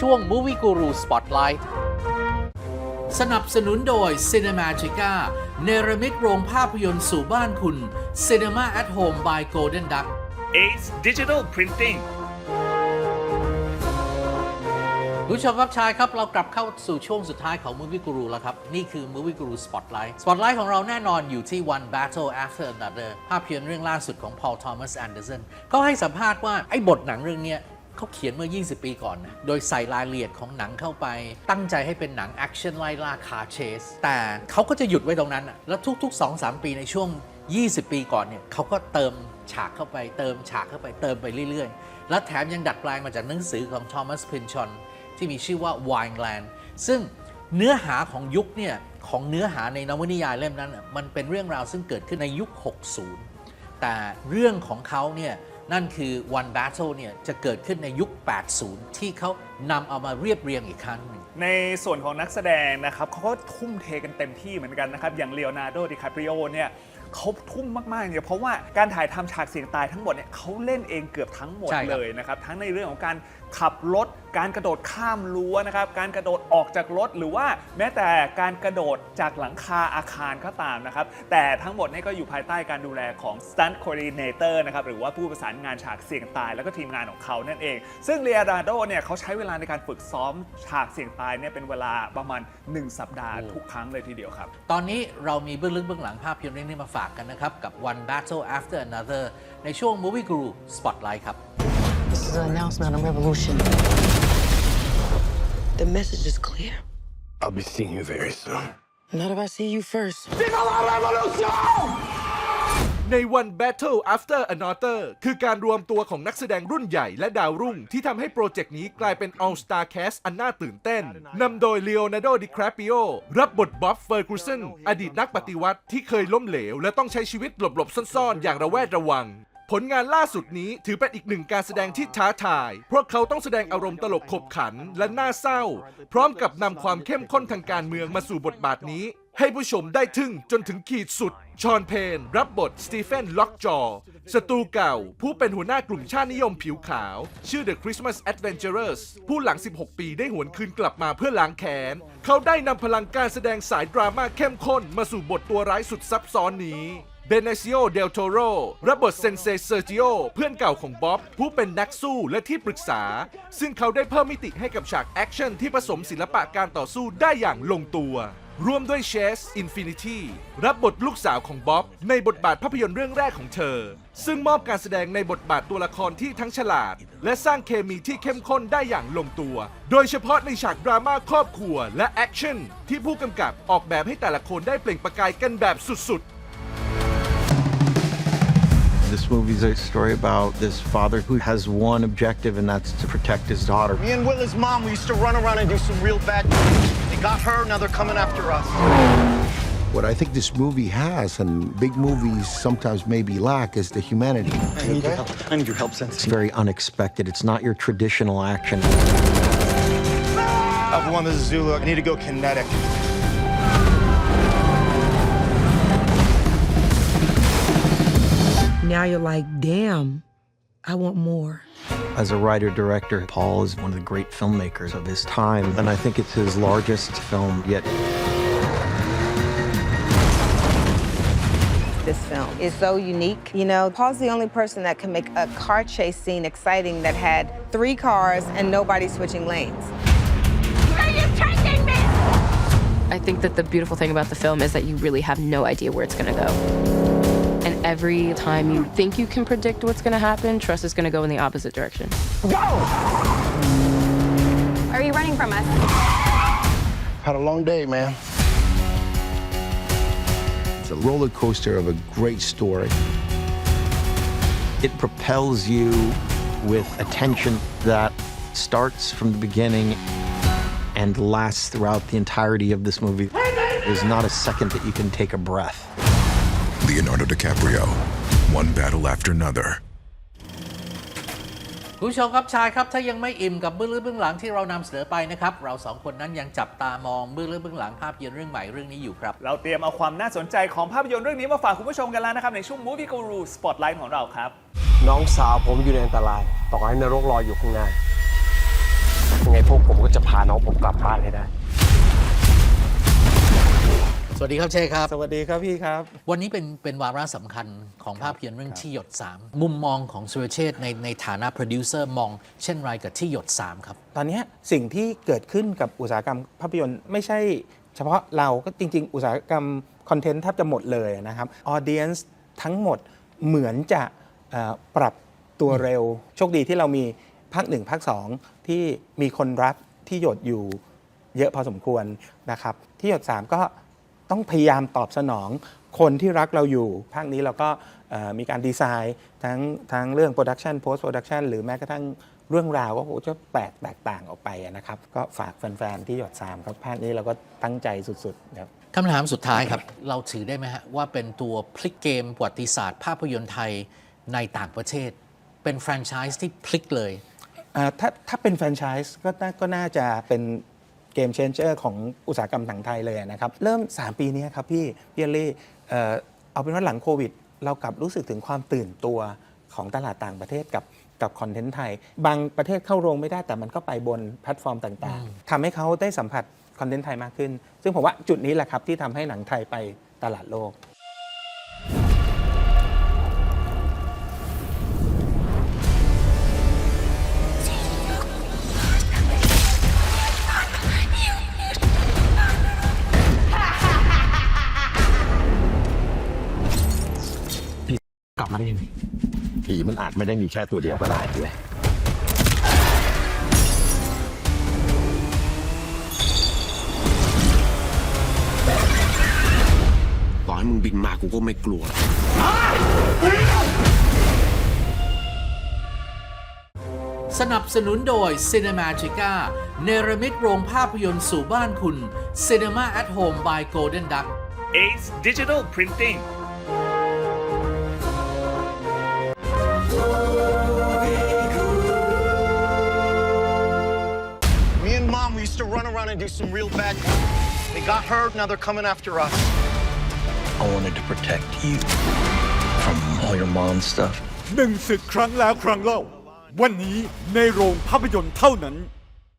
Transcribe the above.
ช่วง Movie Guru Spotlight สนับสนุนโดย Cinematica เนรมิตโรงภาพยนตร์สู่บ้านคุณ Cinema at Home by Golden Duck Ace Digital Printing คุณผู้ชมครับชายครับเรากลับเข้าสู่ช่วงสุดท้ายของ Movie Guru แล้วครับ นี่คือ Movie Guru Spotlight Spotlight ของเราแน่นอนอยู่ที่ One Battle After Another ภาพยนตร์เรื่องล่าสุดของ Paul Thomas Anderson ก็ให้สัมภาษณ์ว่า ไอ้บทหนังเรื่องเนี้ย เขาเขียนเมื่อ 20 ปีก่อนนะ โดยใส่รายละเอียดของหนังเข้าไป ตั้งใจให้เป็นหนังแอคชั่นไล่ล่าคาร์เชส แต่เขาก็จะหยุดไว้ตรงนั้น แล้วทุก ๆ 2-3 ปีในช่วง 20 ปีก่อนเนี่ยเขาก็เติมฉากเข้าไป เติมฉากเข้าไป เติมไปเรื่อย ๆ และแถมยังดัดแปลงมาจากหนังสือของ Thomas Pynchon ที่มีชื่อว่า Wineland ซึ่งเนื้อหาของยุคเนี่ยของเนื้อหาในนวนิยายเล่มนั้น มันเป็นเรื่องราวซึ่งเกิดขึ้นในยุค 60 แต่เรื่องของเขาเนี่ย นั่นคือ One Battle เนี่ยจะเกิดขึ้นในยุค 80 ที่เขานำเอามาเรียบเรียงอีกครั้งหนึ่ง ในส่วนของนักแสดงนะครับเขาก็ทุ่มเทกันเต็มที่เหมือนกันนะครับ อย่างเลโอนาร์โด ดิคาปริโอเนี่ย เขาทุ่มมากๆเนี่ยเพราะว่าการถ่ายทำฉากเสียงตายทั้งหมดเนี่ยเขาเล่นเองเกือบทั้งหมดใช่ครับเลยนะครับ ทั้งในเรื่องของการขับรถ การกระโดดข้ามรั้วนะครับ การกระโดดออกจากรถหรือว่าแม้แต่การกระโดดจากหลังคาอาคารก็ตามนะครับ แต่ทั้งหมดเนี่ยก็อยู่ภายใต้การดูแลของ Stunt Coordinator นะครับหรือว่าผู้ประสานงานฉากเสี่ยงตายแล้วก็ทีมงานของเขานั่นเอง ซึ่งเลโอนาร์โดเนี่ยเขาใช้เวลาในการฝึกซ้อมฉากเสี่ยงตายเนี่ยเป็นเวลาประมาณ 1 สัปดาห์โอ้ทุกครั้งเลยทีเดียวครับ ตอนนี้เรามีเบื้องลึกเบื้องหลังภาพยนตร์เรื่องนี้มาฝกันนะครับ กับ One Battle After Another ในช่วง Movie Guru Spotlight ครับ This is an announcement on revolution. The message is clear. I'll be seeing you very soon. Not if I see you first. ใน One Battle After Another คือการรวมตัวของนักแสดงรุ่นใหญ่และดาวรุ่ง ที่ทำให้โปรเจกต์นี้กลายเป็น All Star Cast อันน่าตื่นเต้นนำโดย Leonardo DiCaprio รับบทบ๊อบเฟอร์กูสันอดีตนักปฏิวัติที่เคยล้มเหลว และต้องใช้ชีวิตหลบๆซ่อนๆ อย่างระแวดระวังผลงานล่าสุดนี้ถือเป็นอีกหนึ่งการแสดงที่ท้าทาย เพราะเขาต้องแสดงอารมณ์ตลกขบขันและน่าเศร้า พร้อมกับนำความเข้มข้นทางการเมืองมาสู่บทบาทนี้ ให้ผู้ชมได้ทึ่งจนถึงขีดสุด ชอนเพน รับบทสตีเฟนล็อกจอศัตรูเก่า ผู้เป็นหัวหน้ากลุ่มชาตินิยมผิวขาว ชื่อ The Christmas Adventurers ผู้หลัง 16 ปีได้หวนคืนกลับมาเพื่อล้างแค้น เขาได้นำพลังการแสดงสายดราม่าเข้มข้น มาสู่บทตัวร้ายสุดซับซ้อนนี้เบเนซิโอ เดลโตโรรับบทเซนเซเซอร์จิโอ เพื่อนเก่าของบ๊อบ ผู้เป็นนักสู้และที่ปรึกษา ซึ่งเขาได้เพิ่มมิติให้กับฉากแอคชั่นที่ผสมศิลปะการต่อสู้ได้อย่างลงตัว ร่วมด้วยเชสอินฟินิตี้รับบทลูกสาวของบ๊อบ ในบทบาทภาพยนตร์เรื่องแรกของเธอ ซึ่งมอบการแสดงในบทบาทตัวละครที่ทั้งฉลาด และสร้างเคมีที่เข้มข้นได้อย่างลงตัว โดยเฉพาะในฉากดราม่าครอบครัวและแอคชั่นที่ผู้กำกับออกแบบให้แต่ละคนได้เปล่งประกายกันแบบสุดๆ This movie's a story about this father who has one objective, and that's to protect his daughter. Me and Willa's mom, we used to run around and do some real bad. They got her, now they're coming after us. What I think this movie has, and big movies sometimes maybe lack, is the humanity. I need your help. I need your help, Sensei. It's very unexpected. It's not your traditional action. Alpha One, this is Zulu. I need to go kinetic. Now you're like, damn, I want more. As a writer director, Paul is one of the great filmmakers of his time, and I think it's his largest film yet. this film is so unique. You know, Paul's the only person that can make a car chase scene exciting that had three cars and nobody switching lanes. Where are you taking me? I think that the beautiful thing about the film is that you really have no idea where it's going to go. And every time you think you can predict what's going to happen, trust is going to go in the opposite direction. Are you running from us? Had a long day, man. It's a roller coaster of a great story. It propels you with attention that starts from the beginning and lasts throughout the entirety of this movie. There's not a second that you can take a breath. Leonardo DiCaprio, one battle after another. คุณผู้ชมครับชายครับ ถ้ายังไม่อิ่มกับเบื้องลึกเบื้องหลังที่เรานำเสนอไปนะครับ เราสองคนนั้นยังจับตามองเบื้องลึกเบื้องหลังภาพยนตร์เรื่องใหม่เรื่องนี้อยู่ครับ เราเตรียมเอาความน่าสนใจของภาพยนตร์เรื่องนี้มาฝากคุณผู้ชมกันแล้วนะครับ ในช่วง Movie Guru Spotlight ของเราครับ น้องสาวผมอยู่ในอันตราย ต่อให้นรกรออยู่ข้างหน้ายังไงพวกผมจะพาน้องผมกลับบ้านให้ได้ สวัสดีครับเชครับ สวัสดีครับพี่ครับ วันนี้เป็นเป็นวาระสำคัญของภาพยนตร์เรื่องที่หยด 3 มุมมองของสุรเชษฐ์ในในฐานะโปรดิวเซอร์มองเช่นไรกับที่หยด 3 ครับ ตอนเนี้ยสิ่งที่เกิดขึ้นกับอุตสาหกรรมภาพยนตร์ไม่ใช่เฉพาะเราก็จริง ๆ อุตสาหกรรมคอนเทนต์แทบจะหมดเลยนะครับออเดียนส์ทั้งหมดเหมือนจะเอ่อปรับตัวเร็ว โชคดีที่เรามีภาคหนึ่งภาคสองที่มีคนรักที่หยดอยู่เยอะพอสมควรนะครับที่หยด 3 ก็ ต้องพยายามตอบสนองคนที่รักเราอยู่ ภาคนี้เราก็เอ่อมีการดีไซน์ทั้งทั้งเรื่องโปรดักชันโพสต์โปรดักชันหรือแม้กระทั่งเรื่องราวก็โหจะแปลกแตกต่างออกไปนะครับ ก็ฝากแฟน ๆ ที่หยด3ครับ ภาคนี้เราก็ตั้งใจสุด ๆ ครับคำถามสุดท้ายครับ เราถือได้ไหมฮะ ว่าเป็นตัวพลิกเกมประวัติศาสตร์ภาพยนตร์ไทยในต่างประเทศ เป็นแฟรนไชส์ที่พลิกเลยอ่าถ้าถ้าเป็นแฟรนไชส์ก็น่าก็น่าจะเป็น เกมเชนเจอร์ของอุตสาหกรรมหนังไทยเลยนะครับ เริ่ม 3 ปีนี้ครับพี่พี่เอลลี่เอ่อเอาเป็นว่าหลังโควิด เรากลับรู้สึกถึงความตื่นตัวของตลาดต่างประเทศกับกับคอนเทนต์ไทย บางประเทศเข้าโรงไม่ได้แต่มันก็ไปบนแพลตฟอร์มต่างๆทำให้เขาได้สัมผัสคอนเทนต์ไทยมากขึ้น ซึ่งผมว่าจุดนี้แหละครับที่ทำให้หนังไทยไปตลาดโลก ได้ยังไงผีมันอาจไม่ได้มีแค่ตัวเดียวก็ได้เลยต่อให้มึงบินมากูก็ไม่กลัว สนับสนุนโดย Cinemagica เนรมิตโรงภาพยนตร์สู่บ้านคุณ Cinema at Home by Golden Duck Ace Digital Printing to run around and do some real bad. They got hurt, now they're coming after us. I wanted to protect you from all your mom stuff. หนึ่งศึกครั้งแล้วครั้งเล่า วันนี้ในโรงภาพยนตร์เท่านั้น